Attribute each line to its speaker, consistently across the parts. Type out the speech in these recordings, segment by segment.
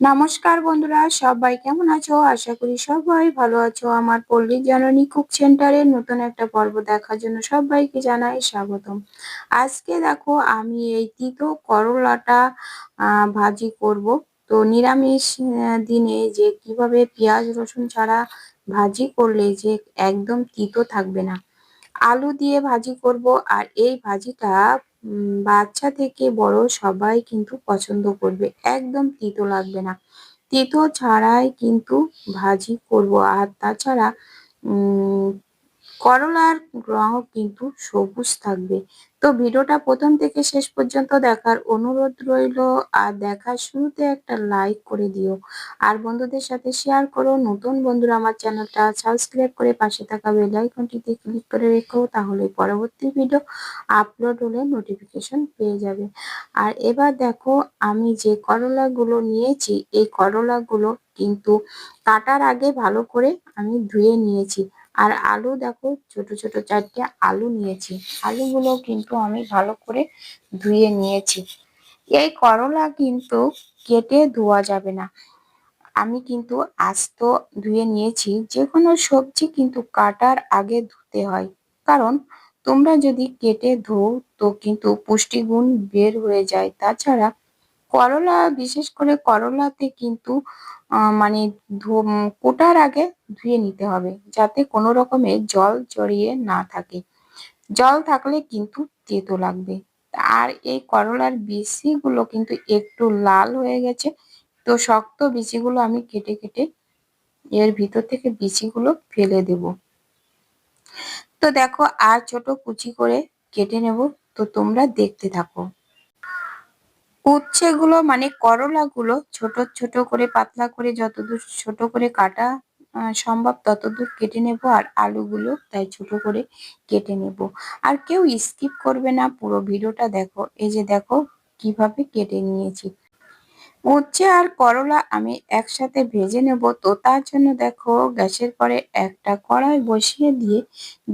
Speaker 1: নমস্কার বন্ধুরা, সবাই কেমন আছো? আশা করি সবাই ভালো আছো। আমার পল্লী জননী কুক সেন্টারের নতুন একটা পর্ব দেখার জন্য সবাইকে জানাই স্বাগতম। আজকে দেখো, আমি এই তিতো করলাটা ভাজি করব। তো নিরামিষ দিনে যে কীভাবে পেঁয়াজ, রসুন ছাড়া ভাজি করলে যে একদম তিতো থাকবে না। আলু দিয়ে ভাজি করব আর এই ভাজিটা উম, বাচ্চা থেকে বড় সবাই কিন্তু পছন্দ করবে। একদম তিতো লাগবে না। তিতো ছাড়াই কিন্তু ভাজি করব। আর তাছাড়া উম করলার রং কিন্তু সবুজ থাকবে। তো ভিডিওটা প্রথম থেকে শেষ পর্যন্ত দেখার অনুরোধ রইল, আর দেখার শুরুতে একটা লাইক করে দিও। আর বন্ধুদের সাথে শেয়ার করো, নতুন বন্ধুরা আমার চ্যানেলটা সাবস্ক্রাইব করে পাশে থাকা বেল আইকনটিতে ক্লিক করে রেখো, তাহলে পরবর্তী ভিডিও আপলোড হলে নোটিফিকেশন পেয়ে যাবে। আর এবার দেখো, আমি যে করলাগুলো নিয়েছি, এই করলাগুলো কিন্তু কাটার আগে ভালো করে আমি ধুয়ে নিয়েছি। আর আলু দেখো, ছোট ছোট চারটে আলু নিয়েছি। আলুগুলো কিন্তু আমি ভালো করে ধুয়ে নিয়েছি। এই করলা কিন্তু কেটে ধোয়া যাবে না। আমি কিন্তু আস্ত ধুয়ে নিয়েছি। যে কোনো সবজি কিন্তু কাটার আগে ধুতে হয়। কারণ তোমরা যদি কেটে ধোও, তো কিন্তু পুষ্টিগুণ বের হয়ে যায়। তাছাড়া করলা বিশেষ করে করলাতে কিন্তু মানে কোটার আগে ধুয়ে নিতে হবে, যাতে কোনো রকমের জল জড়িয়ে না থাকে। জল থাকলে কিন্তু তেতো লাগবে। আর এই করলার বিচিগুলো কিন্তু একটু লাল হয়ে গেছে, তো শক্ত বিচিগুলো আমি কেটে কেটে এর ভিতর থেকে বিচিগুলো ফেলে দেব। তো দেখো, আর ছোট কুচি করে কেটে নেব, তো তোমরা দেখতে থাকো। উচ্ছেগুলো মানে করলাগুলো ছোট ছোট করে, পাতলা করে যতদূর ছোট করে কাটা সম্ভব ততদূর কেটে নেব আর আলুগুলো তাই ছোট করে কেটে নেব। আর কেউ স্কিপ করবে না, পুরো ভিডিওটা দেখো। এই যে দেখো কীভাবে কেটে নিয়েছি। উচ্ছে আর করলা আমি একসাথে ভেজে নেব। তো তার জন্য দেখো গ্যাসের পরে একটা কড়াই বসিয়ে দিয়ে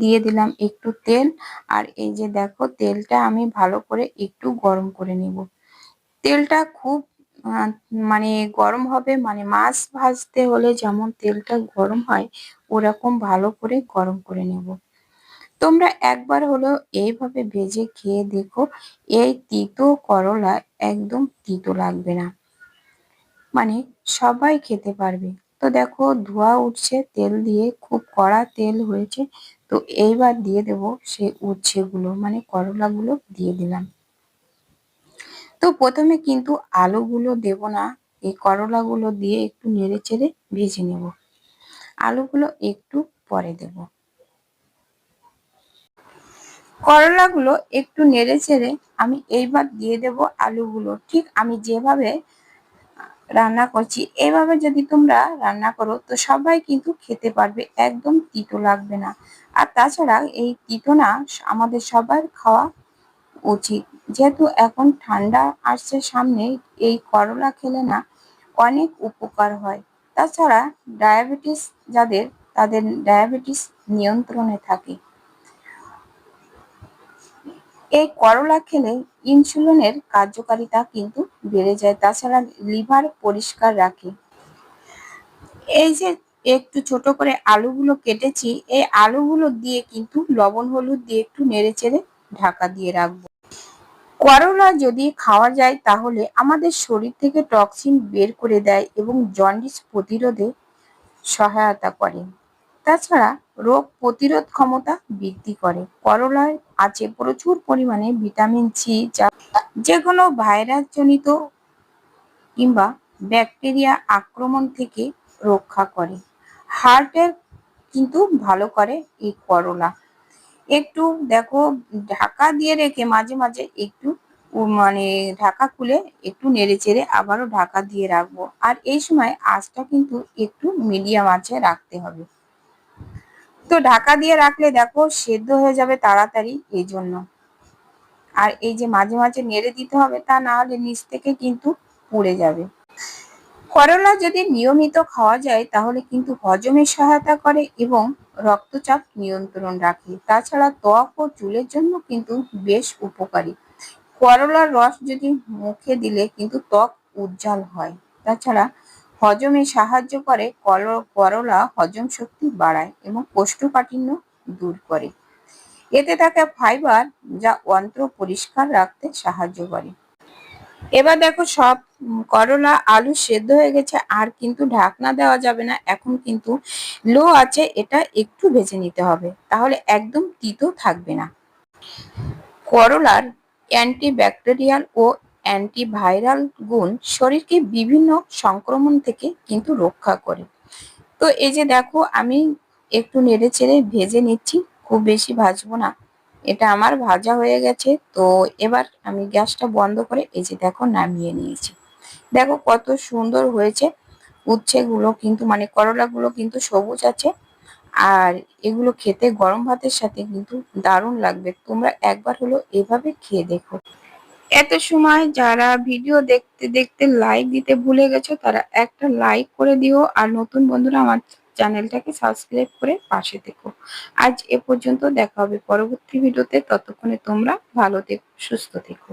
Speaker 1: দিয়ে দিলাম একটু তেল। আর এই যে দেখো তেলটা আমি ভালো করে একটু গরম করে নেব। তেলটা খুব মানে গরম হবে মানে মাছ ভাজতে হলে যেমন তেলটা গরম হয়, ওরকম ভালো করে গরম করে নেব। তোমরা একবার হলো এইভাবে ভেজে খেয়ে দেখো, এই তিতো করলা একদম তিতো লাগবে না। মানে সবাই খেতে পারবে। তো দেখো, ধোয়া উঠছে, তেল দিয়ে খুব কড়া তেল হয়েছে, তো এইবার দিয়ে দেব সেই উচ্ছেগুলো মানে করলাগুলো দিয়ে দিলাম। তো প্রথমে কিন্তু আলুগুলো দেব না, এই করলাগুলো দিয়ে একটু নেড়ে চেড়ে ভেজে নেব। আলুগুলো একটু পরে দেব। করলাগুলো একটু নেড়ে চেড়ে আমি এইবার দিয়ে দেব আলুগুলো। ঠিক আমি যেভাবে, রান্না করছি এইভাবে যদি তোমরা রান্না করো, তো সবাই কিন্তু খেতে পারবে, একদম তিতো লাগবে না। আর তাছাড়া এই তিতো না আমাদের সবার খাওয়া উচিত। যেহেতু এখন ঠান্ডা আসছে সামনে এই করলা খেলে না অনেক উপকার হয়। তাছাড়া ডায়াবেটিস যাদের, তাদের ডায়াবেটিস নিয়ন্ত্রণে থাকে। এই করলা খেলে ইনসুলিনের কার্যকারিতা কিন্তু বেড়ে যায়, তাছাড়া লিভার পরিষ্কার রাখে। এই যে একটু ছোট করে আলুগুলো কেটেছি, এই আলুগুলো দিয়ে কিন্তু লবণ হলুদ দিয়ে একটু নেড়ে চেড়ে ঢাকা দিয়ে রাখব। করলা যদি খাওয়া যায় তাহলে আমাদের শরীর থেকে টক্সিন বের করে দেয় এবং জন্ডিস প্রতিরোধে সহায়তা করে। তাছাড়া রোগ প্রতিরোধ ক্ষমতা বৃদ্ধি করে। করলায় আছে প্রচুর পরিমাণে ভিটামিন সি যা যে কোনো ভাইরাস জনিত কিংবা ব্যাকটেরিয়া আক্রমণ থেকে রক্ষা করে। হার্টের কিন্তু ভালো করে এই করলা একটু দেখো ঢাকা দিয়ে রেখে মাঝে মাঝে একটু মানে ঢাকা খুলে একটু নেড়ে চেড়ে আবারও ঢাকা দিয়ে রাখব। আর এই সময় আঁচটা কিন্তু একটু মিডিয়াম আঁচে রাখতে হবে। তো ঢাকা দিয়ে রাখলে দেখো সেদ্ধ হয়ে যাবে তাড়াতাড়ি এই জন্য আর এই যে মাঝে মাঝে নেড়ে দিতে হবে তা না হলে নিচ থেকে কিন্তু পুড়ে যাবে। করলা যদি নিয়মিত খাওয়া যায় তাহলে কিন্তু হজমে সহায়তা করে এবং রক্তচাপ নিয়ন্ত্রণ রাখে। তাছাড়া ত্বক ও চুলের জন্য কিন্তু বেশ উপকারী। করলার রস যদি মুখে দিলে কিন্তু ত্বক উজ্জ্বল হয়। তাছাড়া হজমে সাহায্য করে, করলা হজম শক্তি বাড়ায় এবং কোষ্ঠকাঠিন্য দূর করে। এতে থাকা ফাইবার যা অন্ত্র পরিষ্কার রাখতে সাহায্য করে। এবার দেখো সব করলা, আলু সেদ্ধ হয়ে গেছে, আর কিন্তু ঢাকনা দেওয়া যাবে না। এখন কিন্তু লো আছে, এটা একটু ভেজে নিতে হবে। তাহলে একদম তিতো থাকবে না। করলার অ্যান্টিব্যাকটেরিয়াল ও অ্যান্টিভাইরাল গুণ শরীরকে বিভিন্ন সংক্রমণ থেকে কিন্তু রক্ষা করে। তো এই যে দেখো, আমি একটু নেড়ে চেড়ে ভেজে নিচ্ছি, খুব বেশি ভাজবো না। এটা আমার ভাজা হয়ে গেছে। তো এবার আমি গ্যাসটা বন্ধ করে এই যে দেখো নামিয়ে নিয়েছি। দেখো কত সুন্দর হয়েছে। উচ্ছেগুলো কিন্তু মানে করলাগুলো কিন্তু সবুজ আছে। আর এগুলো খেতে গরম ভাতের সাথে কিন্তু দারুণ লাগবে। তোমরা একবার হলো এভাবে খেয়ে দেখো। এত সময় যারা ভিডিও দেখতে দেখতে লাইক দিতে ভুলে গেছো, তারা একটা লাইক করে দিও। আর নতুন বন্ধুরা আমার চ্যানেলটাকে সাবস্ক্রাইব করে পাশে থেকো। আজ এ পর্যন্ত দেখা হবে পরবর্তী ভিডিওতে। ততক্ষণে তোমরা ভালো থেকো, সুস্থ থেকো।